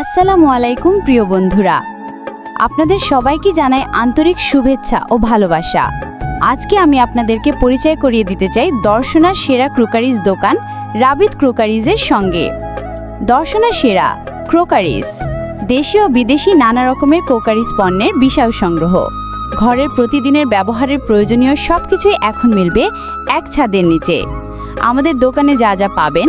আসসালামু আলাইকুম, প্রিয় বন্ধুরা। আপনাদের সবাইকে জানাই আন্তরিক শুভেচ্ছা ও ভালোবাসা। আজকে আমি আপনাদেরকে পরিচয় করিয়ে দিতে চাই দর্শনার সেরা ক্রোকারিজ দোকান রাবিত ক্রোকারিজের সঙ্গে। দর্শনা সেরা ক্রোকারিজ দেশীয় ও বিদেশি নানা রকমের ক্রোকারিজ পণ্যের বিশাল সংগ্রহ। ঘরের প্রতিদিনের ব্যবহারের প্রয়োজনীয় সব কিছুই এখন মিলবে এক ছাদের নিচে। আমাদের দোকানে যা যা পাবেন,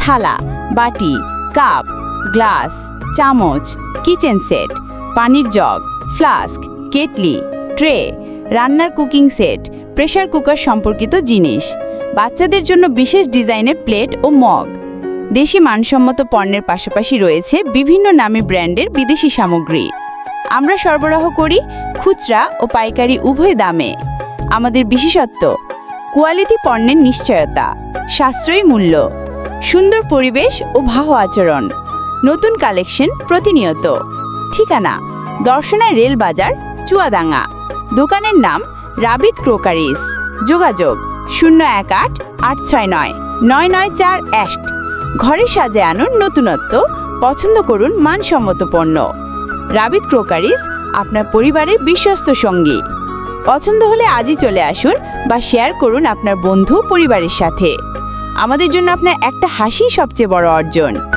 থালা, বাটি, কাপ গ্লাস, চামচ, কিচেন সেট, পানির জগ, ফ্লাস্ক, কেটলি, ট্রে, রান্নার কুকিং সেট প্রেশার কুকার সম্পর্কিত জিনিস, বাচ্চাদের জন্য বিশেষ ডিজাইনের প্লেট ও মগ। দেশি মানসম্মত পণ্যের পাশাপাশি রয়েছে বিভিন্ন নামী ব্র্যান্ডের বিদেশি সামগ্রী। আমরা সরবরাহ করি খুচরা ও পাইকারি উভয় দামে। আমাদের বিশেষত্ব, কোয়ালিটি পণ্যের নিশ্চয়তা, সাশ্রয়ী মূল্য, সুন্দর পরিবেশ ও ভাহ আচরণ। নতুন কালেকশন প্রতিনিয়ত। ঠিকানা দর্শনা রেল বাজার, চুয়াডাঙ্গা। দোকানের নাম রাবিত ক্রোকারিস। যোগাযোগ শূন্য এক আট আট ছয় নয় নয় নয় চার এক। ঘরে সাজে আনুন নতুনত্ব, পছন্দ করুন মানসম্মত পণ্য। রাবিত ক্রোকারিস, আপনার পরিবারের বিশ্বস্ত সঙ্গী। পছন্দ হলে আজই চলে আসুন বা শেয়ার করুন আপনার বন্ধু পরিবারের সাথে। আমাদের জন্য আপনার একটা হাসি সবচেয়ে বড় অর্জন।